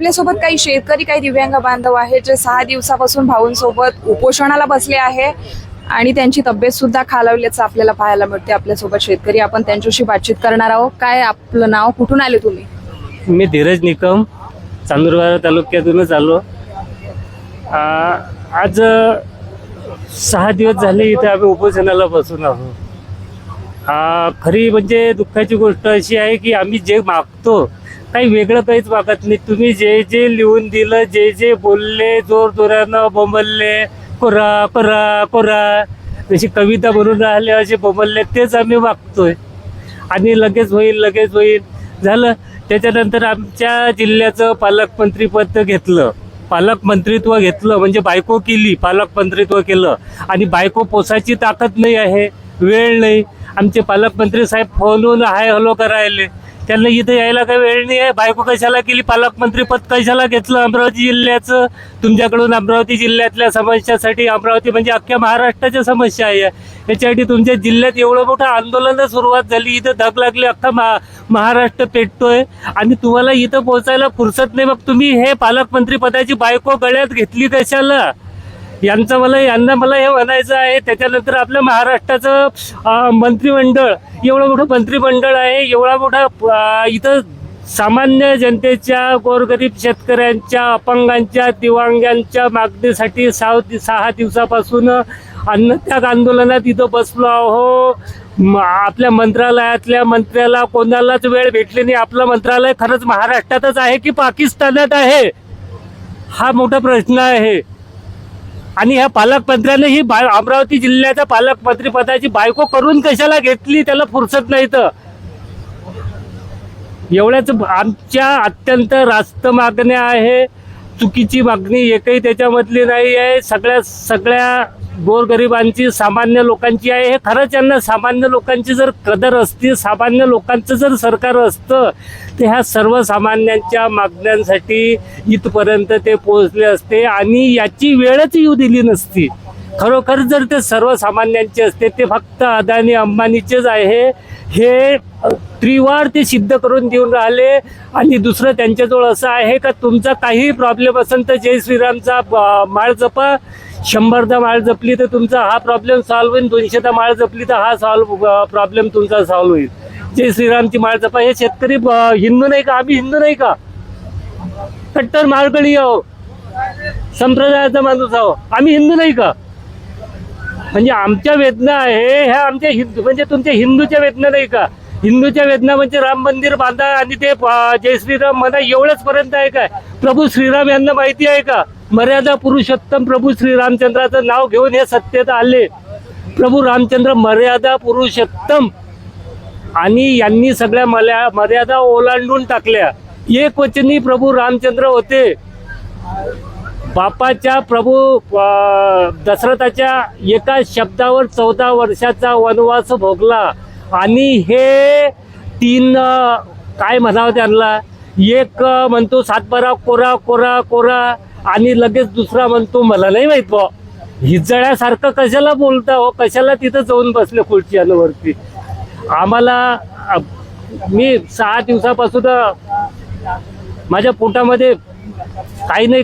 आपल्यासोबत काही शेतकरी काही दिव्यांग बांधव आहेत जे सहा दिवसापासून भाऊंसोबत उपोषणाला बसले आहे आणि त्यांची तब्येत सुद्धा खालावल्याचं आपल्याला पाहायला मिळते आपल्यासोबत शेतकरी आपण त्यांच्याशी बातचीत करणार आहोत. काय आपलं नाव? कुठून आले तुम्ही? मी धीरज निकम चांदूरबार तालुक्यातूनच आलो. आ, आज सहा दिवस झाले इथे आम्ही उपोषणाला बसून आहोत. खरी म्हणजे दुःखाची गोष्ट अशी आहे की आम्ही जे मागतो काही वेगळं काहीच मागत नाही. तुम्ही जे जे लिहून दिलं जे जे बोलले जोर जोरानं बोंबलले कोरा कोरा कोरा जशी कविता म्हणून राहिले असे बोंबलले तेच आम्ही मागतोय आणि लगेच होईल लगेच होईल. झालं. त्याच्यानंतर आमच्या जिल्ह्याचं पालकमंत्रीपद घेतलं. पालकमंत्रीत्व घेतलं म्हणजे बायको केली पालकमंत्रीत्व केलं. आणि बायको पोसायची ताकद नाही आहे वेळ नाही. आमचे पालकमंत्री साहेब फोनवरून हाय हलो करायले. त्यांना इथं यायला काही वेळ नाही आहे. बायको कशाला केली? पालकमंत्री पद कशाला घेतलं? अमरावती जिल्ह्याचं? तुमच्याकडून अमरावती जिल्ह्यातल्या समस्यासाठी अमरावती म्हणजे अख्ख्या महाराष्ट्राच्या समस्या आहे. याच्यासाठी तुमच्या जिल्ह्यात एवढं मोठं आंदोलन सुरुवात झाली. इथं धग लागली. अख्खा महा महाराष्ट्र पेटतोय. आणि तुम्हाला इथं पोहोचायला फुरसत नाही. मग तुम्ही हे पालकमंत्री पदाची बायको गळ्यात घेतली कशाला? यांचं मला यांना मला हे म्हणायचं आहे. त्याच्यानंतर आपल्या महाराष्ट्राचं मंत्रिमंडळ एवढं मोठं मंत्रिमंडळ आहे. एवढा मोठा इथं सामान्य जनतेच्या गोरगरीब शेतकऱ्यांच्या अपंगांच्या दिव्यांगांच्या मागणीसाठी सहा सहा दिवसापासून अन्नत्याग आंदोलनात इथं बसलो आहो. म- आपल्या मंत्रालयातल्या मंत्र्याला कोणालाच वेळ भेटली नाही. आपलं मंत्रालय खरंच महाराष्ट्रातच आहे की पाकिस्तानात आहे? हा मोठा प्रश्न आहे. आणि ह्या पालकमंत्र्याने ही बा अमरावती जिल्ह्याच्या पालकमंत्री पदाची बायको करून कशाला घेतली? त्याला फुरसत नाही तर एवढ्याच आमच्या अत्यंत रास्त मागण्या आहे. चुकीची मागणी एकही त्याच्यामधली नाही आहे. सगळ्या सगळ्या गोरगरिबांची सामान्य लोकांची आहे. हे खरंच यांना सामान्य लोकांची जर कदर असती सामान्य लोकांचं जर सरकार असतं तर ह्या सर्वसामान्यांच्या मागण्यांसाठी इथपर्यंत ते पोहोचले असते आणि याची वेळच येऊ दिली नसती. खरोखर जर ते सर्वसामान्यांचे असते ते फक्त अदानी अंबानीचेच आहे. हे त्रिवार ते सिद्ध करून देऊन राहिले आणि दुसरं त्यांच्याजवळ असं आहे का? तुमचा काही प्रॉब्लेम असेल तर जय श्रीरामचा माळ जपा. शंभरदा माळ जपली तर तुमचा हा प्रॉब्लेम सॉल्व्ह होईल. दोनशेदा माळ जपली तर हा सॉल्व प्रॉब्लेम तुमचा सॉल्व्ह होईल. जय श्रीरामची माळ जपा. हे शेतकरी हिंदू नाही का? आम्ही हिंदू नाही का? कट्टर माळकडी आहो. संप्रदायाचा माणूस आहो. आम्ही हिंदू नाही का? म्हणजे आमच्या वेदना आहे ह्या आमच्या हिंदू म्हणजे तुमच्या हिंदूच्या वेदना नाही का? हिंदूच्या वेदना म्हणजे राम मंदिर बांधा आणि ते जय श्रीराम म्हणा एवढंच पर्यंत आहे काय? प्रभू श्रीराम यांना माहिती आहे का? मर्यादा पुरुषोत्तम प्रभू श्री रामचंद्राचं नाव घेऊन हे सत्तेत आले. प्रभू रामचंद्र मर्यादा पुरुषोत्तम आणि यांनी सगळ्या मल्या मर्यादा ओलांडून टाकल्या. एक वचनी प्रभू रामचंद्र होते. बापाच्या प्रभू दशरथाच्या एका शब्दावर चौदा वर्षाचा वनवास भोगला. आणि हे तीन काय म्हणावं त्यांना? एक म्हणतो सातबारा कोरा कोरा कोरा आणि लगेच दुसरा म्हणतो मला नाही माहीत बा हिजळ्यासारखं कशाला बोलता हो? कशाला तिथं जाऊन बसले खुर्च्यांवरती आम्हाला मी सहा दिवसापासून माझ्या पोटामध्ये काही नाही.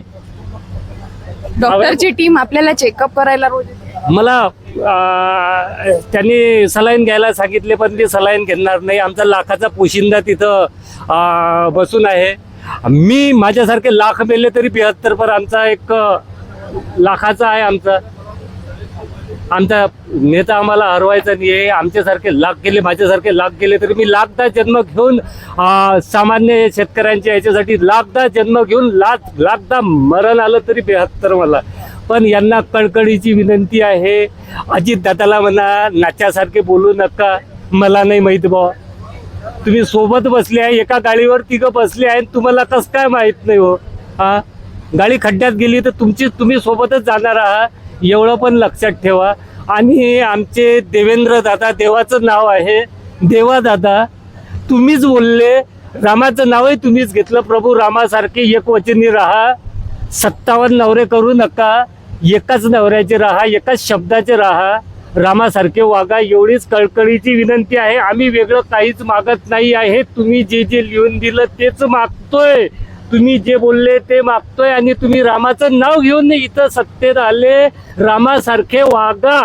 डॉक्टरची टीम आपल्याला चेकअप करायला रोज. मला त्यांनी सलाईन घ्यायला सांगितले पण ते सलाईन घेणार नाही. आमचा लाखाचा पोशिंदा तिथं बसून आहे. मी माझ्यासारखे लाख मेले तरी बेहत्तर पर आमचा एक लाखाचा आहे आमचा. आमचा नेता आम्हाला हरवायचा नाही आहे आमच्यासारखे लाख गेले माझ्यासारखे लाख गेले तरी मी लाखदा जन्म घेऊन सामान्य शेतकऱ्यांच्या याच्यासाठी लाखदा जन्म घेऊन लाख लाखदा मरण आलं तरी बेहत्तर मला. पण यांना कळकळीची विनंती आहे. अजित दादाला म्हणा नाच्यासारखे बोलू नका. मला नाही माहीत बा तुम्ही सोबत बसले आहे एका गाडीवर तिघं बसले आहे तुम्हाला तसं काय माहीत नाही हो. हा? गाडी खड्ड्यात गेली तर तुमची तुम्ही सोबतच जाणार आहात. एवढं पण लक्षात ठेवा. आणि आमचे देवेंद्र दादा देवाचं नाव आहे. देवा दादा तुम्हीच बोलले. रामाचं नावही तुम्हीच घेतलं. प्रभू रामासारखे एक वचनी राहा. सत्तावन्न नवरे करू नका. एकाच नवऱ्याचे राहा एकाच शब्दाचे राहा. रामासारखे वागा एवढीच कळकळीची विनंती आहे. आम्ही वेगळं काहीच मागत नाही आहे. तुम्ही जे जे लिहून दिलं तेच मागतोय. तुम्ही जे बोलले ते मागतोय आणि तुम्ही रामाचं नाव घेऊन इथं सत्तेत आले. रामासारखे वागा.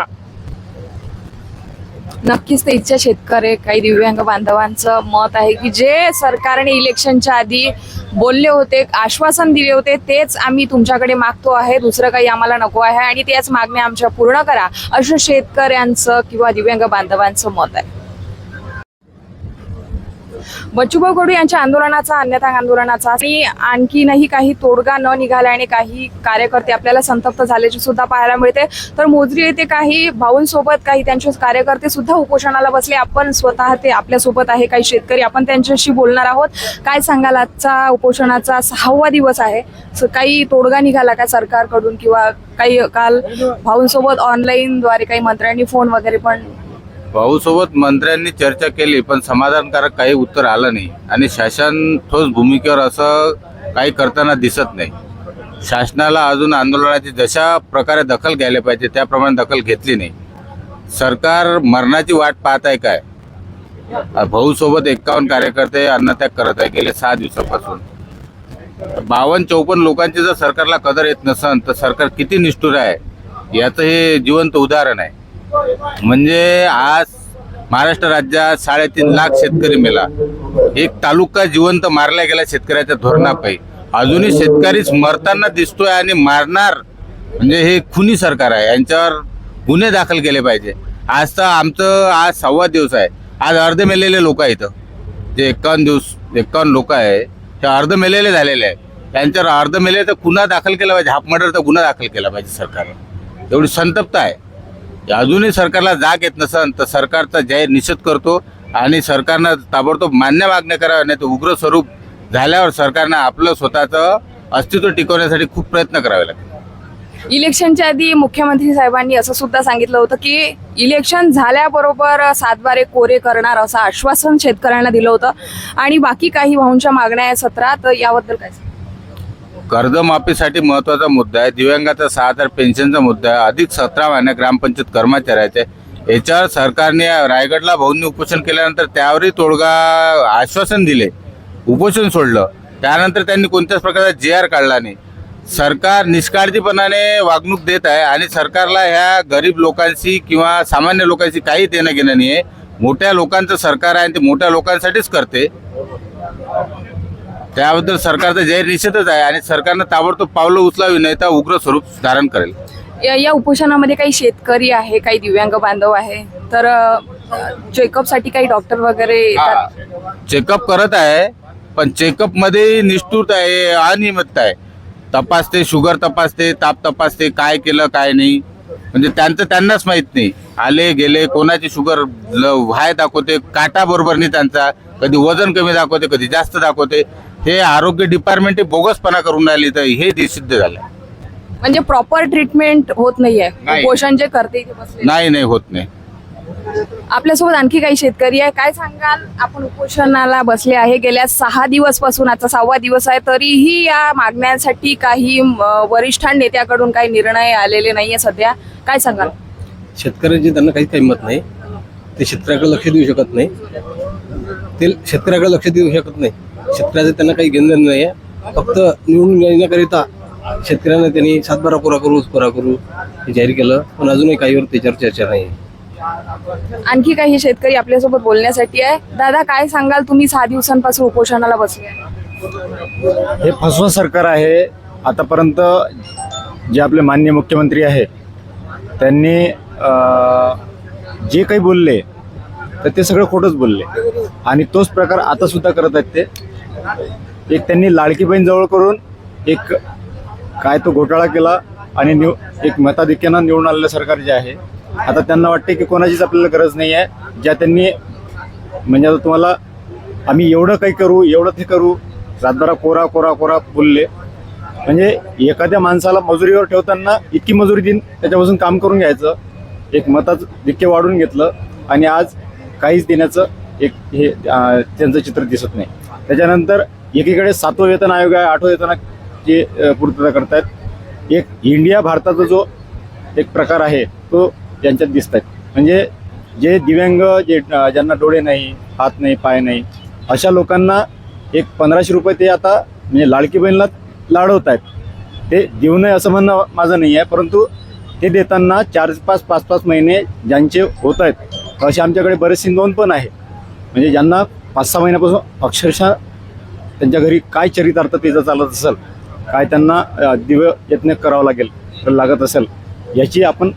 नक्कीच ते इच्छा शेतकरी काही दिव्यांग बांधवांचं मत आहे की जे सरकारने इलेक्शनच्या आधी बोलले होते आश्वासन दिले होते तेच आम्ही तुमच्याकडे मागतो आहे. दुसरं काही आम्हाला नको आहे. आणि त्याच मागण्या आमच्या पूर्ण करा असं शेतकऱ्यांचं किंवा दिव्यांग बांधवांचं मत आहे. बच्चूभाऊ कडू यांच्या आंदोलनाचा अन्यथा आंदोलनाचा. आणि आणखीनही काही तोडगा न निघाल्याने काही कार्यकर्ते आपल्याला संतप्त झाल्याचे सुद्धा पाहायला मिळते. तर मोजरी येथे काही भाऊंसोबत काही त्यांचे कार्यकर्ते सुद्धा उपोषणाला बसले. आपण स्वतः ते आपल्यासोबत आहे काही शेतकरी. आपण त्यांच्याशी बोलणार आहोत. काय सांगाल? आजचा उपोषणाचा सहावा दिवस आहे. स- काही तोडगा निघाला का सरकारकडून? किंवा काही काल भाऊंसोबत ऑनलाईन द्वारे काही मंत्र्यांनी फोन वगैरे पण भाऊसोबत मंत्र्यांनी चर्चा केली पण समाधानकारक काही उत्तर आलं नाही. आणि शासन ठोस भूमिकेवर असं काही करताना दिसत नाही. शासनाला अजून आंदोलनाची जशा प्रकारे दखल घ्यायला पाहिजे त्याप्रमाणे दखल घेतली नाही. सरकार मरणाची वाट पाहत आहे काय? भाऊसोबत एक्कावन्न कार्यकर्ते अन्नत्याग करत आहे गेले सहा दिवसापासून. बावन्न चौपन्न लोकांची जर सरकारला कदर येत नसन तर सरकार किती निष्ठुर आहे? याचं हे जिवंत उदाहरण आहे. म्हणजे आज महाराष्ट्र राज्यात साडेतीन लाख शेतकरी मेला. एक तालुका जिवंत मारला गेला शेतकऱ्याच्या धोरणापायी अजूनही शेतकरीच मरताना दिसतोय आणि मारणार म्हणजे हे खुनी सरकार आहे. यांच्यावर गुन्हे दाखल केले पाहिजे. आज तर आमचं आज सव्वा दिवस आहे. आज अर्ध मेलेले लोक आहे इथं. जे एकावन्न दिवस एकावन्न लोक आहे. ते अर्ध मेलेले झालेले आहे त्यांच्यावर अर्ध मेले तर गुन्हा दाखल केला पाहिजे. हाफ मर्डरचा गुन्हा दाखल केला पाहिजे सरकारनं. एवढी संतप्त आहे. अजूनही सरकारला जाग येत नसन तर सरकारचा जाहीर निषेध करतो आणि सरकारनं ताबडतोब मान्य मागण्या कराव्या नाही तर उग्र स्वरूप झाल्यावर सरकारनं आपलं स्वतःचं अस्तित्व टिकवण्यासाठी खूप प्रयत्न करावे लागतात इलेक्शनच्या आधी मुख्यमंत्री साहेबांनी असं सुद्धा सांगितलं होतं की इलेक्शन झाल्याबरोबर सातबारे कोरे करणार असं आश्वासन शेतकऱ्यांना दिलं होतं. आणि बाकी काही भाऊंच्या मागण्या या सत्रात याबद्दल काय कर्जमाफीसाठी महत्त्वाचा मुद्दा आहे. दिव्यांगाचा सहा हजार पेन्शनचा मुद्दा आहे. अधिक सतरा महिने ग्रामपंचायत कर्मचाऱ्याचे याच्यावर सरकारने रायगडला भाऊंनी उपोषण केल्यानंतर त्यावरही तोडगा आश्वासन दिले. उपोषण सोडलं. त्यानंतर त्यांनी कोणत्याच प्रकारचा जे आर काढला नाही. सरकार निष्काळजीपणाने वागणूक देत आहे आणि सरकारला ह्या गरीब लोकांशी किंवा सामान्य लोकांशी काही देणं घेणं नाही आहे मोठ्या लोकांचं सरकार आहे आणि ते मोठ्या लोकांसाठीच करते. त्याबद्दल सरकारचा जाहीर निषेधच आहे आणि सरकारनं ताबडतोब पावलं उचलावी नाही तर उग्र स्वरूप धारण करेल. या या उपोषणामध्ये काही शेतकरी आहे काही दिव्यांग बांधव आहे तर चेकअपसाठी काही डॉक्टर वगैरे येतात? चेकअप करत आहे पण चेकअपमध्ये निष्ठुरता आहे अनियमितता आहे. तपासते शुगर तपासते ताप तपासते काय केलं काय नाही. म्हणजे त्यांचं त्यांनाच माहीत नाही. आले गेले कोणाची शुगर हाय दाखवते काटा बरोबर नाही त्यांचा. कधी वजन कमी दाखवते कधी जास्त दाखवते. हे आरोग्य डिपार्टमेंट हे बोगसपणा करून राहिली तर हे सिद्ध झालं. म्हणजे प्रॉपर ट्रीटमेंट होत नाहीये. नाही. उपोषण जे करते इथे नाही नाही होत नाही. आपल्यासोबत आणखी काही शेतकरी आहे. काय सांगाल? आपण उपोषणाला बसले आहे. गेल्या सहा दिवसपासून आता सहावा दिवस आहे तरीही या मागण्यांसाठी काही म, वरिष्ठ नेत्याकडून काही निर्णय आलेले नाहीये सध्या. काय सांगाल? शेतकऱ्यांची त्यांना काही किंमत नाही. ते शेतकऱ्याकडे लक्ष देऊ शकत नाही. ते शेतकऱ्याकडे लक्ष देऊ शकत नाही. शेतकऱ्याचं त्यांना काही घेणं नाही आहे फक्त निवडून येण्याकरिता शेतकऱ्यांना त्यांनी सातबारा पुरा करू पुरा करू हे जाहीर केलं. पण अजूनही काहीवर त्याच्यावर चर्चा नाही. आणखी काही शेतकरी आपल्यासोबत बोलण्यासाठी आहे. दादा काय सांगाल तुम्ही सहा दिवसांपासून उपोषणाला बसले? हे फसवं सरकार आहे. आतापर्यंत जे आपले माननीय मुख्यमंत्री आहे त्यांनी अं, जे काही बोलले तर ते सगळं खोटंच बोलले. आणि तोच प्रकार आता सुद्धा करत आहेत ते. एक त्यांनी लाडकी बहीण जवळ करून एक काय तो घोटाळा केला आणि निव एक मताधिक्यानं निवडून आलेलं सरकार जे आहे आता त्यांना वाटते की कोणाचीच आपल्याला गरज नाही आहे. ज्या त्यांनी म्हणजे आता तुम्हाला आम्ही एवढं काही करू एवढं ते करू रातभरा कोरा कोरा कोरा बोलले. म्हणजे एखाद्या माणसाला मजुरीवर ठेवताना इतकी मजुरी देईन त्याच्यापासून काम करून घ्यायचं एक मताचं धिक्के वाढून घेतलं आणि आज काहीच देण्याचं एक हे त्यांचं चित्र दिसत नाही. त्याच्यानंतर एकीकडे सातवं वेतन आयोग आहे आठवं वेतन जे पूर्तता करतायत. एक इंडिया भारताचा जो एक प्रकार आहे तो यांच्यात दिसत आहेत म्हणजे जे दिव्यांग जे ज्यांना डोळे नाही हात नाही पाय नाही अशा लोकांना एक पंधराशे रुपये ते आता म्हणजे लाडकी बहिणीला लाडवत आहेत ते देऊ नये असं म्हणणं माझं नाही आहे परंतु ते देताना चार पाच पाच पाच महिने ज्यांचे होत आहेत असे आमच्याकडे बरेचसे नोंद पण आहे. म्हणजे ज्यांना पाच सहा महिन्यापासून अक्षरशः त्यांच्या घरी काय चरितार्थ तिचं चालत असेल काय त्यांना दिव्य यत्न करावं लागेल तर लागत असेल याची आपण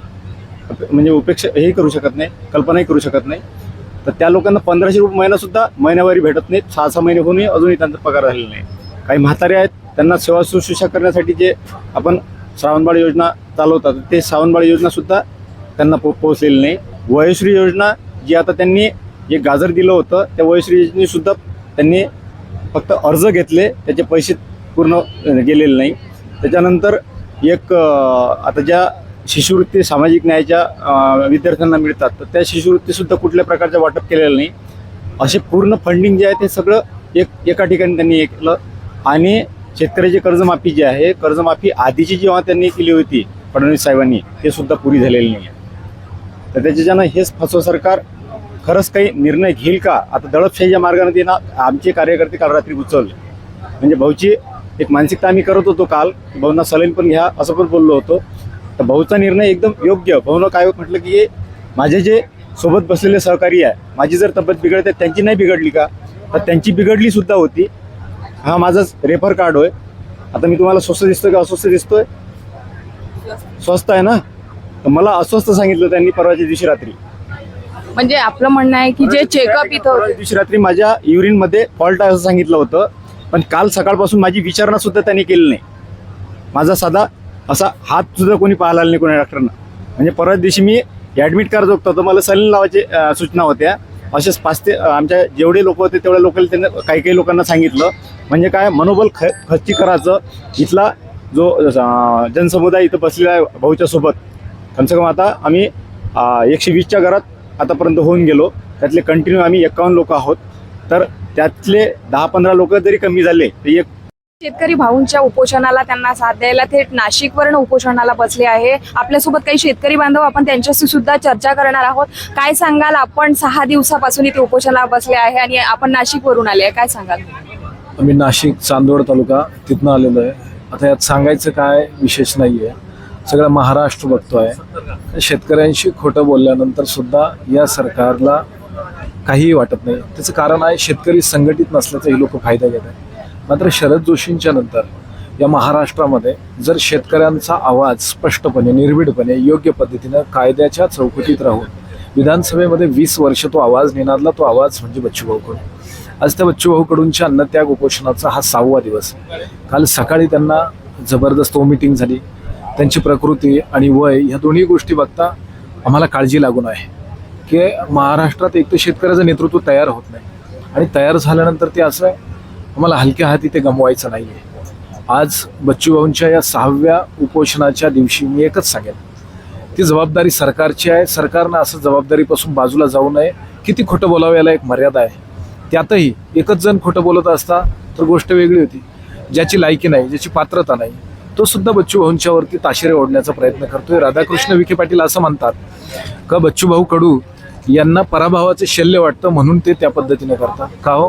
म्हणजे उपेक्षा हे करू शकत नाही कल्पनाही करू शकत नाही. तर त्या लोकांना पंधराशे रुपये महिनासुद्धा महिन्यावारी भेटत नाहीत सहा सहा महिने होऊनही अजूनही त्यांचा पगार झालेला नाही. काही म्हातारे आहेत त्यांना सेवा शुश्रूषा करण्यासाठी जे आपण श्रावणबाळ योजना चालवतात ते श्रावणबाळ योजनासुद्धा त्यांना पो पोहोचलेली नाही. वयश्री योजना जी आता त्यांनी जे गाजर दिलं होतं त्या वयश्री सुद्धा त्यांनी फक्त अर्ज घेतले त्याचे पैसे पूर्ण गेलेले नाही. त्याच्यानंतर एक आता ज्या शिष्यवृत्ती सामाजिक न्यायाच्या विद्यार्थ्यांना मिळतात तर त्या शिष्यवृत्तीसुद्धा कुठल्या प्रकारचं वाटप केलेलं नाही. असे पूर्ण फंडिंग जे आहे ते सगळं एक एका ठिकाणी त्यांनी हे केलं आणि शेतकऱ्याची कर्जमाफी जी आहे कर्जमाफी आधीची जेव्हा त्यांनी केली होती फडणवीस साहेबांनी ते सुद्धा पुरी झालेली नाही आहे तर त्याच्याच्यानं हेच फसव सरकार खरंच काही निर्णय घेईल का? आता दडपशाहीच्या मार्गाने ते ना आमचे कार्यकर्ते काल रात्री उचलले. म्हणजे भाऊची एक मानसिकता आम्ही करत होतो काल भाऊंना सलाईन पण घ्या असं पण बोललो होतो. तर भाऊचा निर्णय एकदम योग्य भाऊनं काय म्हटलं की हे माझे जे सोबत बसलेले सहकारी आहे माझी जर तब्येत बिघडते त्यांची नाही बिघडली का? तर त्यांची बिघडली सुद्धा होती. हा माझाच रेफर कार्ड होय. आता मी तुम्हाला स्वस्त दिसतोय का अस्वस्थ दिसतोय? स्वस्त आहे ना? तर मला अस्वस्थ सांगितलं त्यांनी परवाच्या दिवशी रात्री. म्हणजे आपलं म्हणणं आहे की जे चेकअप इथं दिवशी रात्री माझ्या युरिनमध्ये फॉल्ट आहे असं सांगितलं होतं. पण काल सकाळपासून माझी विचारणा सुद्धा त्यांनी केली नाही. माझा साधा असा हात सुद्धा कोणी पाहायला नाही कोणी डॉक्टरना म्हणजे परवा दिवशी मी ॲडमिट करायचं होतं. तर मला सलीन लावायची सूचना होत्या. असेच पाच ते आमच्या जेवढे लोक होते तेवढ्या लोकांना त्यांना काही काही लोकांना सांगितलं. म्हणजे काय मनोबल ख खच्चीकराचं इथला जो जनसमुदाय इथं बसलेला आहे भाऊच्या सोबत. कमसे कम आता आम्ही एकशे वीसच्या घरात आतापर्यंत होऊन गेलो. त्यातले कंटिन्यू आम्ही एकावन्न लोक आहोत. तर त्यातले दहा पंधरा लोक जरी कमी झाले तर एक शेतकरी भाऊंच्या उपोषणाला त्यांना साथ द्यायला थेट नाशिकवरून उपोषणाला बसले आहे. आपल्यासोबत काही शेतकरी बांधव आपण त्यांच्याशी सुद्धा चर्चा करणार आहोत. काय सांगाल? आपण सहा दिवसापासून इथे उपोषणाला बसले आहे आणि आपण नाशिकवरून आले आहे. काय सांगाल? आम्ही नाशिक चांदवड तालुका तिथनं आलेलो आहे. आता यात सांगायचं काय विशेष नाही आहे सगळा महाराष्ट्र बघतोय. शेतकऱ्यांशी खोटं बोलल्यानंतर सुद्धा या सरकारला काहीही वाटत नाही. त्याचं कारण आहे शेतकरी संघटित नसल्याचा हे लोक फायदा घेत आहेत. मात्र शरद जोशींच्या नंतर या महाराष्ट्रामध्ये जर शेतकऱ्यांचा आवाज स्पष्टपणे निर्भीडपणे योग्य पद्धतीनं कायद्याच्या चौकटीत राहून विधानसभेमध्ये वीस वर्ष तो आवाज निनादला तो आवाज म्हणजे बच्चूभाऊ कडू आज त्या बच्चूभाऊ कडूंच्या अन्नत्याग उपोषणाचा हा सहावा दिवस. काल सकाळी त्यांना जबरदस्त मीटिंग झाली. त्यांची प्रकृती आणि वय ह्या दोन्ही गोष्टी बघता आम्हाला काळजी लागून आहे. की महाराष्ट्रात एक तर शेतकऱ्याचं नेतृत्व तयार होत नाही. आणि तयार झाल्यानंतर ते असं आम्हाला हलक्या हाती ते गमवायचं नाही आहे आज बच्चूभाऊंच्या या सहाव्या उपोषणाच्या दिवशी मी एकच सांगेन. ती जबाबदारी सरकारची आहे. सरकारनं असं जबाबदारीपासून बाजूला जाऊ नये. किती खोटं बोलावं याला एक मर्यादा आहे. त्यातही एकच जण खोटं बोलत असता तर गोष्ट वेगळी होती. ज्याची लायकी नाही ज्याची पात्रता नाही तो सुद्धा बच्चू भाऊंच्यावरती ताशेरे ओढण्याचा प्रयत्न करतोय. राधाकृष्ण विखे पाटील असं म्हणतात का बच्चूभाऊ कडू यांना पराभवाचे शल्य वाटतं म्हणून ते त्या पद्धतीने करतात. का हो?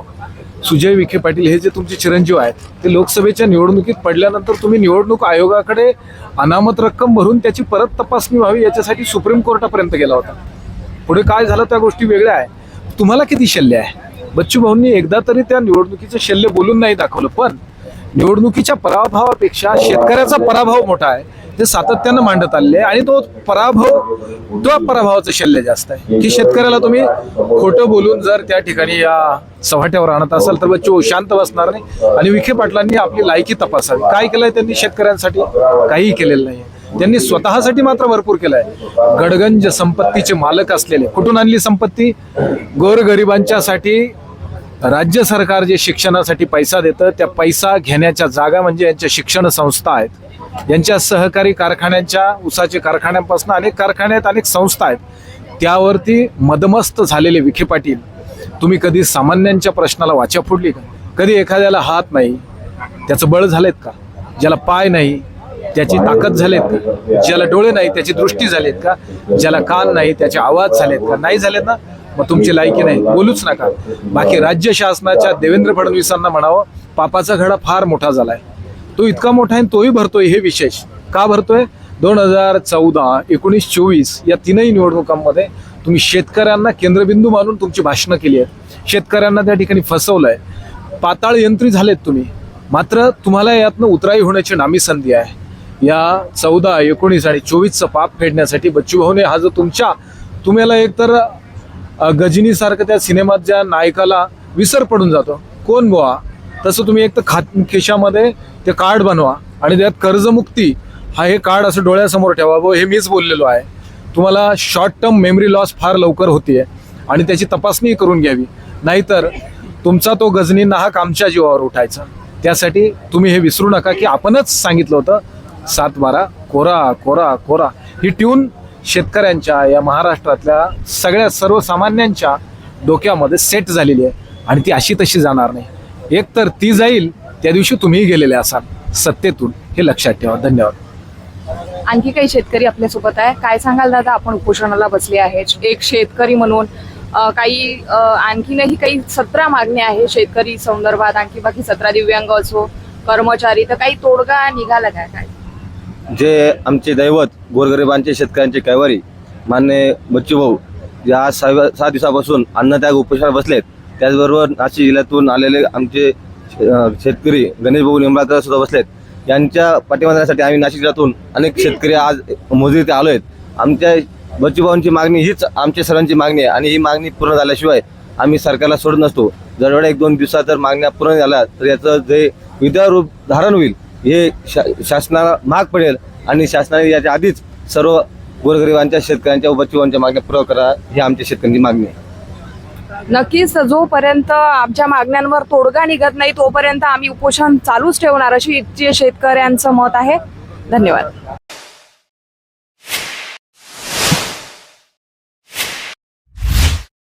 सुजय विखे पाटील हे जे तुमचे चिरंजीव आहेत ते लोकसभेच्या निवडणुकीत पडल्यानंतर तुम्ही निवडणूक आयोगाकडे अनामत रक्कम भरून त्याची परत तपासणी व्हावी याच्यासाठी सुप्रीम कोर्टापर्यंत गेला होता. पुढे काय झालं त्या गोष्टी वेगळ्या आहे. तुम्हाला किती शल्य आहे? बच्चू भाऊंनी एकदा तरी त्या निवडणुकीचं शल्य बोलून नाही दाखवलं पण निवडणुकीच्या पराभवापेक्षा शेतकऱ्याचा पराभव मोठा आहे. ते सातत्यानं मांडत आलेले आणि तो पराभव त्या पराभवाचं शल्य जास्त आहे. की शेतकऱ्याला तुम्ही खोटं बोलून जर त्या ठिकाणी या सव्हाट्यावर आणत असाल तर बच्चो शांत बसणार नाही. आणि विखे पाटलांनी आपली लायकी तपासावी. काय केलंय त्यांनी शेतकऱ्यांसाठी? काहीही केलेलं नाही त्यांनी स्वतःसाठी मात्र भरपूर केलंय. गडगंज संपत्तीचे मालक असलेले कुठून आणली संपत्ती? गोरगरिबांच्यासाठी राज्य सरकार जे शिक्षणासाठी पैसा देतं त्या पैसा घेण्याच्या जागा म्हणजे यांच्या शिक्षण संस्था आहेत. यांच्या सहकारी कारखान्यांच्या उसाचे कारखान्यांपासून अनेक कारखाने आहेत अनेक संस्था आहेत. त्यावरती मदमस्त झालेले विखे पाटील तुम्ही कधी सामान्यांच्या प्रश्नाला वाचा फोडली का? कधी एखाद्याला हात नाही त्याचं बळ झालेत का? ज्याला पाय नाही त्याची ताकद झालेत का? ज्याला डोळे नाही त्याची दृष्टी झालीत का? ज्याला कान नाही त्याचे आवाज झालेत का? नाही झालेत ना? मग तुमची लायकी नाही. बोलूच नका. बाकी राज्य शासनाच्या देवेंद्र फडणवीसांना म्हणावं पापाचा घडा फार मोठा झालाय. तो इतका मोठा आहे तोही भरतोय हे विशेष. का भरतोय? दोन हजार चौदा एकोणीस चोवीस या तीनही निवडणुकांमध्ये तुम्ही शेतकऱ्यांना केंद्रबिंदू मानून तुमची भाषणं केली आहेत. शेतकऱ्यांना त्या ठिकाणी फसवलंय. पाताळ यंत्री झालेत तुम्ही. मात्र तुम्हाला यातनं उतराई होण्याची नामी संधी आहे. या चौदा एकोणीस आणि चोवीसचं पाप फेडण्यासाठी बच्चू भाऊने हा जो तुमच्या तुम्हाला एकतर गजनीसारखं त्या सिनेमात ज्या नायकाला विसर पडून जातो. कोण बुवा? तसं तुम्ही एक तर खात खिशामध्ये ते कार्ड बनवा आणि त्यात कर्जमुक्ती हा हे कार्ड असं डोळ्यासमोर ठेवा. व हे मीच बोललेलो आहे. तुम्हाला शॉर्ट टर्म मेमरी लॉस फार लवकर होती आहे आणि त्याची तपासणी करून घ्यावी. नाहीतर तुमचा तो गजनी नाहक आमच्या जीवावर उठायचा. त्यासाठी तुम्ही हे विसरू नका की आपणच सांगितलं होतं सात बारा कोरा कोरा कोरा. ही ट्यून शेतकऱ्यांच्या या महाराष्ट्रातल्या सगळ्या सर्वसामान्यांच्या डोक्यामध्ये सेट झालेली आहे आणि ती अशी तशी जाणार नाही. एक तर ती जाईल त्या दिवशी तुम्हीही गेलेले असाल. सत्तेतून हे लक्षात ठेवा. धन्यवाद. आणखी काही शेतकरी आपल्यासोबत आहे. काय सांगाल दादा? आपण उपोषणाला बसले आहेत. एक शेतकरी म्हणून काही आणखीनही काही सतरा मागण्या आहे शेतकरी संदर्भात आणखी बाकी सतरा दिव्यांग असो कर्मचारी तर काही तोडगा निघाला काय? काय? जे आमचे दैवत गोरगरिबांचे शेतकऱ्यांचे कैवारी मान्य बच्चूभाऊ या सहा सहा दिवसापासून अन्नत्याग उपोषणाला बसलेत त्याचबरोबर नाशिक जिल्ह्यातून आलेले आमचे शेतकरी गणेश भाऊ निंबाळकर सुद्धा बसलेत. यांच्या पाठिंबासाठी आम्ही नाशिक जिल्ह्यातून अनेक शेतकरी आज मोजरी ते आलो आहेत आमच्या बच्चूभाऊंची मागणी हीच आमच्या सर्वांची मागणी आहे आणि ही मागणी पूर्ण झाल्याशिवाय आम्ही सरकारला सोडत नसतो. जर एक दोन दिवसात जर मागण्या पूर्ण झाल्या तर याचं जे विद्यारूप धारण होईल हे शा शासनाला महाग पडेल आणि शासनाने याच्या आधीच सर्व गोरगरिबांच्या शेतकऱ्यांच्या उपजीवांच्या मागण्या पूर्ण करा ही आमच्या शेतकऱ्यांची मागणी आहे. नक्कीच जोपर्यंत आमच्या मागण्यांवर तोडगा निघत नाही तोपर्यंत आम्ही उपोषण चालूच ठेवणार अशी जे शेतकऱ्यांचं मत आहे. धन्यवाद.